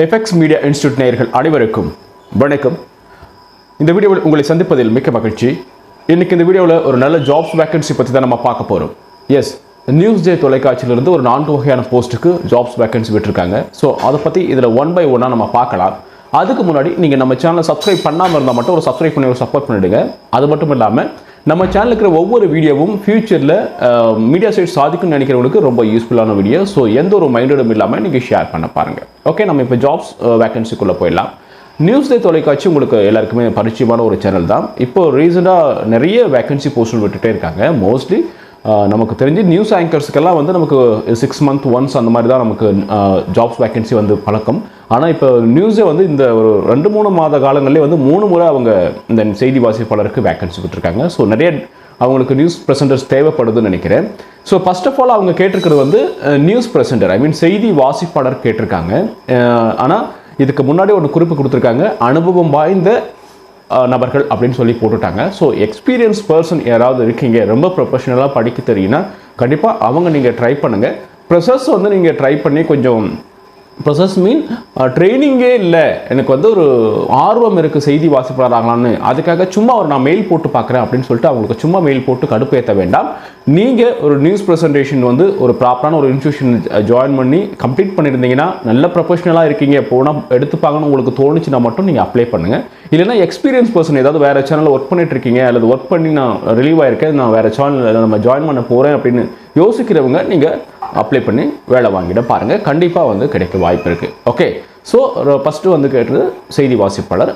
FX media institute நேயர்கள் அனைவருக்கும் வணக்கம். இந்த வீடியோவில் உங்களை சந்திப்பதில் மிக்க மகிழ்ச்சி. இன்றைக்கி இந்த வீடியோவில் ஒரு நல்ல ஜாப்ஸ் வேகன்சி பற்றி தான் நம்ம பார்க்க போகிறோம் எஸ் நியூஸ் டே தொலைக்காட்சியிலிருந்து ஒரு நான்கு வகையான போஸ்ட்டுக்கு ஜாப்ஸ் வேகன்சி விட்டுருக்காங்க. ஸோ அதை பற்றி இதில் ஒன் பை ஒன்னாக நம்ம பார்க்கலாம். அதுக்கு முன்னாடி நீங்கள் நம்ம சேனலை சப்ஸ்கிரைப் பண்ணாமல் இருந்தால் மட்டும் ஒரு சப்ஸ்கிரைப் பண்ணி ஒரு சப்போர்ட் பண்ணிவிடுங்க அது மட்டும் இல்லாமல் நம்ம சேனலுக்கு இருக்கிற ஒவ்வொரு வீடியோவும் ஃபியூச்சரில் மீடியா சைட் சாதிக்கும்னு நினைக்கிறவங்களுக்கு ரொம்ப யூஸ்ஃபுல்லான வீடியோ ஸோ எந்த ஒரு மைண்டடும் இல்லாமல் நீங்கள் ஷேர் பண்ண பாருங்கள் ஓகே நம்ம இப்போ ஜாப்ஸ் வேகன்சிக்குள்ளே போயிடலாம். நியூஸ் டே தொலைக்காட்சி உங்களுக்கு எல்லாருக்குமே பரிச்சயமான ஒரு சேனல் தான். இப்போ ரீசெண்டாக நிறைய வேகன்சி போஸ்டல் விட்டுட்டே இருக்காங்க. மோஸ்ட்லி நமக்கு தெரிஞ்சு நியூஸ் ஆங்கர்ஸுக்கெல்லாம் வந்து நமக்கு சிக்ஸ் மந்த் ஒன்ஸ் அந்த மாதிரி தான் நமக்கு ஜாப்ஸ் வேகன்சி வந்து பழக்கம். ஆனால் இப்போ நியூஸே வந்து இந்த ஒரு ரெண்டு மூணு மாத காலங்களிலே வந்து மூணு முறை அவங்க இந்த செய்தி வாசிப்பாளருக்கு வேக்கன்சி கொடுத்துருக்காங்க ஸோ நிறைய அவங்களுக்கு நியூஸ் ப்ரெசென்டர்ஸ் தேவைப்படுதுன்னு நினைக்கிறேன். ஸோ ஃபர்ஸ்ட் ஆஃப் ஆல் அவங்க கேட்டிருக்கிறது வந்து நியூஸ் ப்ரெசென்டர் ஐ மீன் செய்தி வாசிப்பாளர் கேட்டிருக்காங்க. ஆனால் இதுக்கு முன்னாடி ஒன்று குறிப்பு கொடுத்துருக்காங்க. அனுபவம் வாய்ந்த நபர்கள் அப்படின்னு சொல்லி போட்டுட்டாங்க. ஸோ எக்ஸ்பீரியன்ஸ் பர்சன் யாராவது இருக்கீங்க ரொம்ப ப்ரொஃபஷனலாக படிக்க தெரியும்னா கண்டிப்பாக அவங்க நீங்கள் ட்ரை பண்ணுங்கள் ப்ரெசஸ் வந்து நீங்கள் ட்ரை பண்ணி கொஞ்சம் ப்ரொசஸ் மீன் ட்ரைனிங்கே இல்லை. எனக்கு வந்து ஒரு ஆர்வம் இருக்குது செய்தி வாசிப்படுறாங்களான்னு அதுக்காக சும்மா ஒரு நான் மெயில் போட்டு பார்க்குறேன் அப்படின்னு சொல்லிட்டு அவங்களுக்கு சும்மா மெயில் போட்டு கடுப்பேற்ற வேண்டாம். நீங்கள் ஒரு நியூஸ் ப்ரெசன்டேஷன் வந்து ஒரு ப்ராப்பரான ஒரு இன்ஸ்டியூஷன் ஜாயின் uh, பண்ணி கம்ப்ளீட் பண்ணியிருந்தீங்கன்னா நல்ல ப்ரொஃபஷனலாக இருக்கீங்க போனால் எடுத்துப்பாங்கன்னு உங்களுக்கு தோணுச்சுன்னா மட்டும் நீங்கள் அப்ளை பண்ணுங்கள் இல்லைன்னா எக்ஸ்பீரியன்ஸ் பர்சன் ஏதாவது வேறு சேனலில் ஒர்க் பண்ணிட்டு இருக்கீங்க அல்லது ஒர்க் பண்ணி நான் ரிலீவ் ஆயிருக்கேன் நான் வேறு சேனலில் நம்ம ஜாயின் பண்ண போகிறேன் அப்படின்னு யோசிக்கிறவங்க நீங்கள் அப்ளை பண்ணி வேலை வாங்கிட பாருங்கள் கண்டிப்பாக வந்து கிடைக்க வாய்ப்பு இருக்குது ஓகே ஸோ ஃபஸ்ட்டு வந்து கேட்டது செய்தி வாசிப்பாளர்.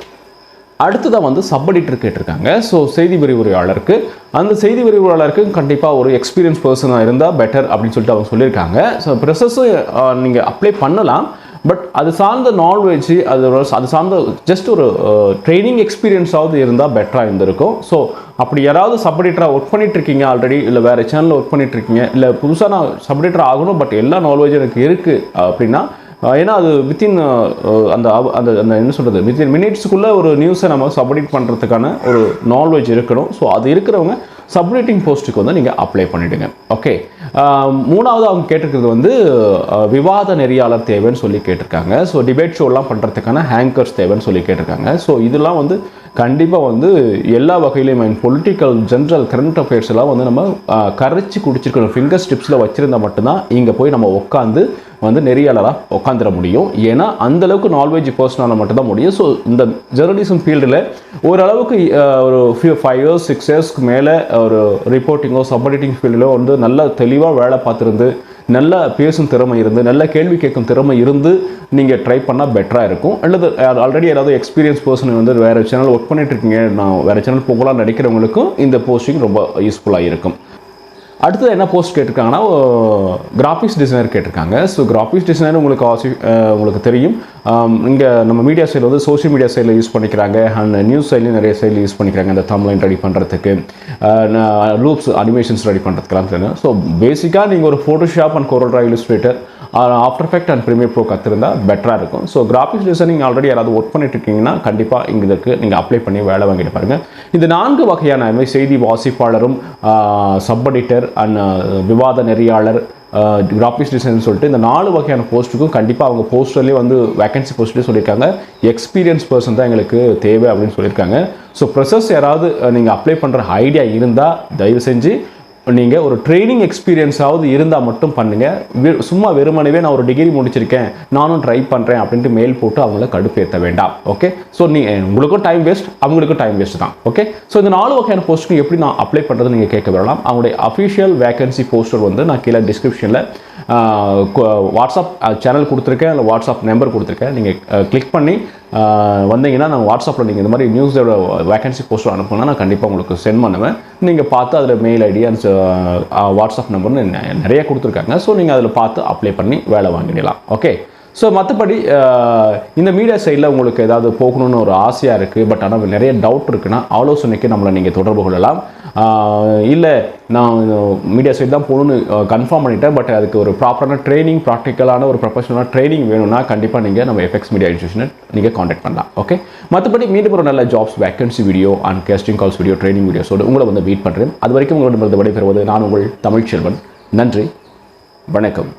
அடுத்ததாக வந்து சப்படிட்டர் கேட்டிருக்காங்க. ஸோ செய்தி விரிவுரையாளருக்கு. அந்த செய்தி விரிவுரையாளருக்கு கண்டிப்பாக ஒரு எக்ஸ்பீரியன்ஸ் பர்சனாக இருந்தால் பெட்டர் அப்படின்னு சொல்லிட்டு அவங்க சொல்லியிருக்காங்க. ஸோ ப்ரெசஸும் நீங்கள் அப்ளை பண்ணலாம். பட் அது சார்ந்த நாலேஜ் அது அது சார்ந்த ஜஸ்ட் ஒரு ட்ரைனிங் எக்ஸ்பீரியன்ஸாவது இருந்தால் பெட்டராக இருந்திருக்கும். ஸோ அப்படி யாராவது சப்டிட்டராக ஒர்க் பண்ணிட்டு இருக்கீங்க ஆல்ரெடி இல்லை வேறு சேனலில் ஒர்க் பண்ணிகிட்ருக்கீங்க இருக்கீங்க இல்லை புதுசாக நான் சப்டிட்டர் ஆகணும் பட் எல்லா நாலேஜும் எனக்கு இருக்குது அப்படின்னா ஏன்னா அது வித்தின் uh, uh, அந்த அந்த அந்த என்ன சொல்கிறது வித்தின் மினிட்ஸுக்குள்ளே ஒரு நியூஸை நம்ம சப்மிட் பண்ணுறதுக்கான ஒரு நாலேஜ் இருக்கணும். ஸோ அது இருக்கிறவங்க சப்மிட்டிங் போஸ்ட்டுக்கு வந்து நீங்கள் அப்ளை பண்ணிவிடுங்க ஓகே மூணாவது அவங்க கேட்டிருக்கிறது வந்து விவாத நெறியாளர் தேவைன்னு சொல்லி கேட்டிருக்காங்க. ஸோ டிபேட் ஷோலாம் பண்ணுறதுக்கான ஹேங்கர்ஸ் தேவைன்னு சொல்லி கேட்டிருக்காங்க. ஸோ இதெல்லாம் வந்து கண்டிப்பாக வந்து எல்லா வகையிலையும் mean political general current affairs எல்லாம் வந்து நம்ம கரைச்சி குடிச்சிருக்கணும் ஃபிங்கர் ஸ்டிப்ஸில் வச்சுருந்தா மட்டும்தான் இங்கே போய் நம்ம உட்காந்து வந்து நெறியாளராக உட்காந்துட முடியும். ஏன்னா அந்த அளவுக்கு நாலேஜ் பர்சனால் மட்டும்தான் முடியும். ஸோ இந்த ஜேர்னலிசம் ஃபீல்டில் ஓரளவுக்கு ஒரு ஃபியூ ஃபைவ் இயர்ஸ் சிக்ஸ் இயர்ஸ்க்கு மேலே ஒரு ரிப்போர்ட்டிங்கோ சப்டிட்டிங் ஃபீல்டிலோ வந்து நல்ல தெளிவாக வேலை பார்த்துருந்து நல்ல பேசும் திறமை இருந்து நல்ல கேள்வி கேட்கும் திறமை இருந்து நீங்கள் ட்ரை பண்ணால் பெட்டராக இருக்கும். அல்லது ஆல்ரெடி ஏதாவது எக்ஸ்பீரியன்ஸ் பர்சன் வந்து வேறு சேனல் ஒர்க் பண்ணிட்டு இருக்கீங்க நான் வேறு சேனல் போகலாம் நினைக்கிறவங்களுக்கும் இந்த போஸ்டிங் ரொம்ப யூஸ்ஃபுல்லாக இருக்கும். அடுத்தது என்ன போஸ்ட் கேட்டிருக்காங்கன்னா கிராஃபிக்ஸ் டிசைனர் கேட்டிருக்காங்க. ஸோ கிராஃபிக்ஸ் டிசைனர் உங்களுக்கு ஆசி உங்களுக்கு தெரியும். இங்கே நம்ம மீடியா சைடில் வந்து சோஷியல் மீடியா சைடில் யூஸ் பண்ணிக்கிறாங்க. அண்ட் நியூஸ் சைட்லேயும் நிறைய சைடில் யூஸ் பண்ணிக்கிறாங்க. இந்த தம்லைன் ரெடி பண்ணுறதுக்கு லூப்ஸ் அனிமேஷன்ஸ் ரெடி பண்ணுறதுக்கெல்லாம் தெரியும். ஸோ பேசிக்காக நீங்கள் ஒரு Photoshop and CorelDRAW Illustrator After Effect and Premiere Pro கற்றுருந்தா பெட்டராக இருக்கும். ஸோ கிராஃபிக்ஸ் டிசைனிங் ஆல்ரெடி யாராவது ஒர்க் பண்ணிட்டு இருக்கீங்கன்னா கண்டிப்பாக இங்கே நீங்கள் அப்ளை பண்ணி வேலை வாங்கிட்டு பாருங்கள் இந்த நான்கு வகையான செய்தி வாசிப்பாளரும் சப் எடிட்டர் அண்ட் விவாத நெறியாளர் கிராஃபிக்ஸ் டிசைன் சொல்லிட்டு இந்த நாலு வகையான போஸ்ட்டுக்கும் கண்டிப்பாக அவங்க போஸ்டர்லேயே வந்து வேகன்சி போஸ்ட்லேயே சொல்லியிருக்காங்க. எக்ஸ்பீரியன்ஸ் பர்சன் தான் எங்களுக்கு தேவை அப்படின்னு சொல்லியிருக்காங்க. ஸோ ப்ரெசஸ் யாராவது நீங்கள் அப்ளை பண்ணுற ஐடியா இருந்தால் தயவு செஞ்சு நீங்கள் ஒரு ட்ரைனிங் எக்ஸ்பீரியன்ஸாவது இருந்தால் மட்டும் பண்ணுங்கள் சும்மா வெறுமனவே நான் ஒரு டிகிரி முடிச்சிருக்கேன் நானும் ட்ரை பண்ணுறேன் அப்படின்ட்டு மெயில் போட்டு அவங்கள கடுப்பேற்ற வேண்டாம். ஓகே ஸோ நீ உங்களுக்கும் டைம் வேஸ்ட் அவங்களுக்கும் டைம் வேஸ்ட் தான். ஓகே ஸோ இந்த நாலு வகையான போஸ்ட்டுக்கு எப்படி நான் அப்ளை பண்ணுறது நீங்கள் கேட்க வரலாம். அவங்களுடைய அஃபிஷியல் வேகன்சி போஸ்டர் வந்து நான் கீழே டிஸ்கிரிப்ஷனில் வாட்ஸ்அப் சேனல் கொடுத்துருக்கேன் இல்லை வாட்ஸ்அப் நம்பர் கொடுத்துருக்கேன். நீங்கள் கிளிக் பண்ணி வந்தீங்கன்னா நான் வாட்ஸ்அப்பில் நீங்கள் இந்த மாதிரி நியூஸோட வேகன்சி போஸ்டர் அனுப்புனா நான் கண்டிப்பாக உங்களுக்கு சென்ட் பண்ணுவேன். நீங்கள் பார்த்து அதில் மெயில் ஐடி அண்ட் வாட்ஸ்அப் நம்பர்னு நிறைய கொடுத்துருக்காங்க. ஸோ நீங்கள் அதில் பார்த்து அப்ளை பண்ணி வேலை வாங்கிடலாம். ஓகே ஸோ மற்றபடி இந்த மீடியா சைடில் உங்களுக்கு ஏதாவது போகணும்னு ஒரு ஆசையாக இருக்குது பட் ஆனால் நிறைய டவுட் இருக்குன்னா ஆலோசனைக்கு நம்மளை நீங்கள் தொடர்பு கொள்ளலாம். இல்லை நான் மீடியா சைட் தான் போகணுன்னு கன்ஃபார்ம் பண்ணிட்டேன். பட் அதுக்கு ஒரு ப்ராப்பரான ட்ரைனிங் ப்ராக்டிக்கலான ஒரு ப்ரொஃபஷனலான ட்ரைனிங் வேணும்னா கண்டிப்பாக நீங்கள் நம்ம எஃபெக்ஸ் மீடியா இன்ஸ்டியூஷனை நீங்கள் காண்டாக்ட் பண்ணலாம். ஓகே மற்றபடி மீண்டும் ஒரு நல்ல jobs vacancy video and casting calls video training வீடியோஸோடு உங்களை வந்து மீட் பண்ணுறேன் அது வரைக்கும் உங்களோட விடைபெறுவது நான் உங்கள் தமிழ்ச்செல்வன் நன்றி. வணக்கம்.